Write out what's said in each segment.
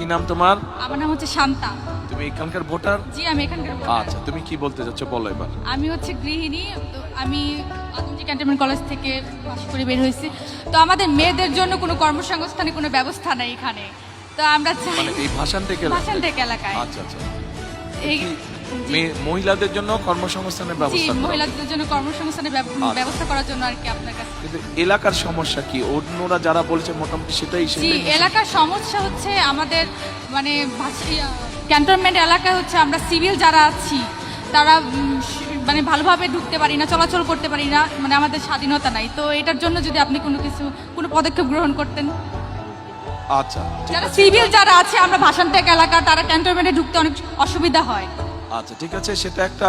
কি নাম তোমার? আমার নাম হচ্ছে শান্তা। তুমি এখানকার ভোটার? জি আমি এখানকার ভোটার। আচ্ছা তুমি কি বলতে যাচ্ছ বলো এবার। আমি হচ্ছে গৃহিণী তো আমি আদমজি ক্যান্টনমেন্ট কলেজ থেকে পাশ করে বের হয়েছি। তো আমাদের মেয়েদের জন্য কোনো কর্মসংস্থানের কোনো ব্যবস্থা নাই এখানে। তো আমরা চাই মানে এই ভাষান থেকে ভাষান থেকে এলাকায়। আচ্ছা আচ্ছা। এই মহিলাদের জন্য কর্মসংস্থানের ব্যবস্থা মহিলাদের জন্য কর্মসংস্থানের আচ্ছা। ব্যবস্থা করার জন্য আর কি আপনার কাছে। কিন্তু এলাকার সমস্যা কি? অন্যরা যারা বলছে মোটামুটি সেটাই জি এলাকার সমস্যা হচ্ছে আমাদের মানে ক্যান্টনমেন্ট এলাকায় হচ্ছে আমরা সিভিল যারা আছি তারা মানে ভালোভাবে ঢুকতে পারি না চলাচল করতে পারি না মানে আমাদের স্বাধীনতা নাই। তো এটার জন্য যদি আপনি কোনো কিছু কোনো পদক্ষেপ গ্রহণ করতেন। আচ্ছা যারা সিভিল যারা আছে আমরা ভাষানটেক এলাকা তারা ক্যান্টনমেন্টে ঢুকতে অনেক অসুবিধা হয়। আচ্ছা ঠিক আছে সেটা একটা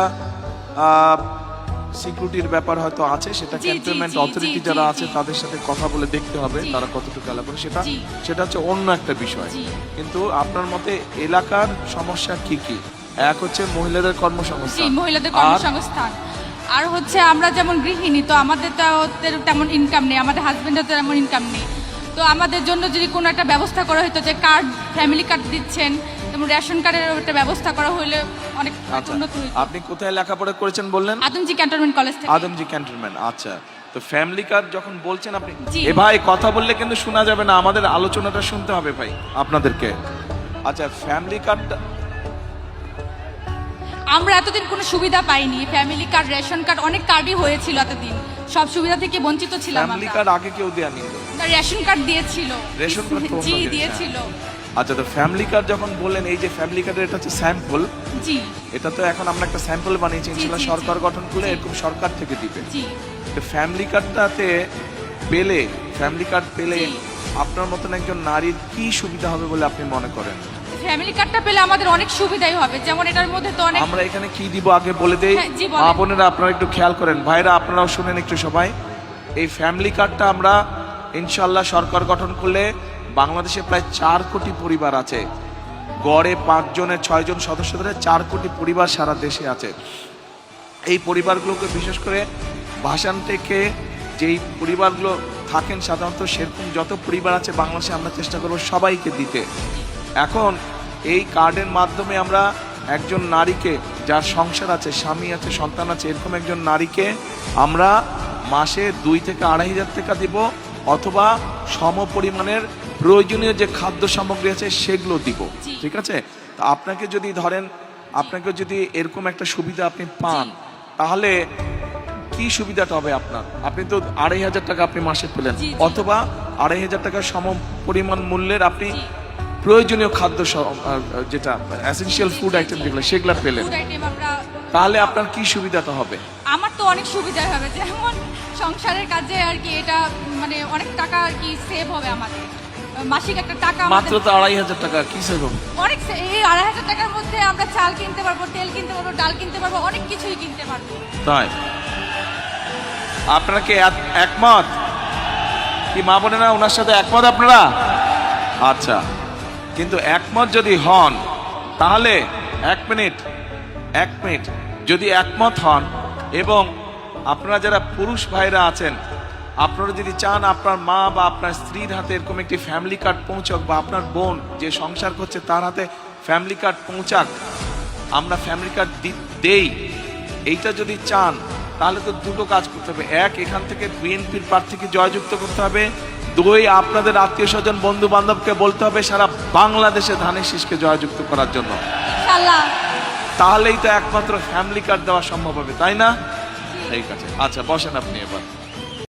সিকিউরিটির ব্যাপার হয়তো আছে সেটা ক্যান্টনমেন্ট অথরিটি যারা আছে তাদের সাথে কথা বলে দেখতে হবে তারা কতটুকু এলাকা করে সেটা সেটা হচ্ছে অন্য একটা বিষয়। কিন্তু আপনার মতে এলাকার সমস্যা কি কি? এক হচ্ছে মহিলাদের কর্মসংস্থান। মহিলাদের কর্মসংস্থান। আর হচ্ছে আমরা যেমন গৃহিণী তো আমাদের তো তেমন ইনকাম নেই আমাদের হাজবেন্ডের তো তেমন ইনকাম নেই। তো আমাদের জন্য যদি কোনো একটা ব্যবস্থা করা হতো যে কার্ড ফ্যামিলি কার্ড দিচ্ছেন যেমন রেশন কার্ডের একটা ব্যবস্থা করা হলে অনেক আচ্ছা উন্নত হইতো। আপনি কোথায় লেখাপড়া করেছেন বললেন? আদমজি ক্যান্টনমেন্ট কলেজ থেকে। আদমজি ক্যান্টনমেন্ট আচ্ছা। তো ফ্যামিলি কার্ড যখন বলছেন আপনি। এ ভাই কথা বললে কিন্তু শোনা যাবে না আমাদের আলোচনাটা শুনতে হবে ভাই আপনাদেরকে। আচ্ছা ফ্যামিলি কার্ড আমরা এতদিন কোনো সুবিধা পাইনি। ফ্যামিলি কার্ড রেশন কার্ড অনেক কার্ডই হয়েছিল এতদিন। সব সুবিধা থেকে বঞ্চিত ছিলাম ফ্যামিলি কার্ড আগে কেউ দেয়নি। রেশন কার্ড দিয়েছিল। রেশন কার্ড জি দিয়েছিল। আচ্ছা তো ফ্যামিলি কার্ড যখন বললেন এই যে ফ্যামিলি কার্ডের এটা হচ্ছে স্যাম্পল জি। এটা তো এখন আমরা একটা স্যাম্পল বানিয়েছি জি। সরকার গঠন করলে। এরকম সরকার থেকে দিবে। জি। তো ফ্যামিলি কার্ডটাতে পেলে ফ্যামিলি কার্ড পেলে আপনার মতন একজন নারীর কি সুবিধা হবে বলে আপনি মনে করেন? ফ্যামিলি কার্ডটা পেলে আমাদের অনেক সুবিধাই হবে। যেমন এটার মধ্যে তো অনেক আমরা এখানে কি দিব আগে বলে দেই? হ্যাঁ, মা বোনেরা আপনারা একটু খেয়াল করেন। ভাইরা আপনারাও শুনেন একটু সবাই। এই ফ্যামিলি কার্ডটা আমরা ইনশাল্লাহ সরকার গঠন করলে বাংলাদেশে প্রায় চার কোটি পরিবার আছে। গড়ে পাঁচজনের, ছয়জন সদস্য ধরে চার কোটি পরিবার সারা দেশে আছে। এই পরিবারগুলোকে বিশেষ করে ভাষান থেকে যেই পরিবারগুলো থাকেন সাধারণত, সেরকম যত পরিবার আছে বাংলাদেশে আমরা চেষ্টা করব সবাইকে দিতে। এখন এই কার্ডের মাধ্যমে আমরা একজন নারীকে, যার সংসার আছে, স্বামী আছে, সন্তান আছে, এরকম একজন নারীকে আমরা মাসে দুই থেকে আড়াই হাজার টাকা দিব অথবা সম পরিমাণের প্রয়োজনীয় যে খাদ্য সামগ্রী আছে সেগুলো দিব। ঠিক আছে? তা আপনাকে যদি ধরেন আপনাকে যদি এরকম একটা সুবিধা আপনি পান তাহলে কি সুবিধাটা হবে আপনার? আপনি তো আড়াই হাজার টাকা আপনি মাসে পেলেন। অথবা আড়াই হাজার টাকার সম পরিমাণ মূল্যের আপনি প্রয়োজনীয় খাদ্য যেটা অ্যাসেনশিয়াল ফুড আইটেম যেগুলো সেগুলো পেলেন। তাহলে আপনার কি সুবিধাটা হবে? আমার তো অনেক সুবিধা হবে। যেমন সংসারের কাজে আর কি এটা মানে অনেক টাকা আর কি সেভ হবে আমাদের। মাসিক একটা টাকা মাত্র তো আড়াই হাজার টাকা কি সেরকম অনেক এই আড়াই হাজার টাকার মধ্যে আমরা চাল কিনতে পারব তেল কিনতে পারব ডাল কিনতে পারব অনেক কিছুই কিনতে পারব। তাই? আপনারা কি এক- একমত? কি মা বোনেরা ওনার সাথে একমত আপনারা? আচ্ছা কিন্তু একমত যদি হন তাহলে এক মিনিট এক মিনিট যদি একমত হন এবং আপনারা যারা পুরুষ ভাইরা আছেন আপনারা যদি চান আপনার মা বা আপনার স্ত্রীর হাতে এরকম একটি ফ্যামিলি কার্ড পৌঁছক বা আপনার বোন যে সংসার করছে তার হাতে ফ্যামিলি কার্ড পৌঁছাক আমরা ফ্যামিলি কার্ড দেই। এইটা যদি চান তাহলে তো দুটো কাজ করতে হবে। এক এখান থেকে বিএনপির প্রার্থীকে জয়যুক্ত করতে হবে। দুই আপনাদের আত্মীয় স্বজন বন্ধু বান্ধবকে বলতে হবে সারা বাংলাদেশে ধানের শীষকে জয়যুক্ত করার জন্য। তাহলেই তো একমাত্র ফ্যামিলি কার্ড দেওয়া সম্ভব হবে তাই না? ঠিক আছে। আচ্ছা বসেন আপনি এবার।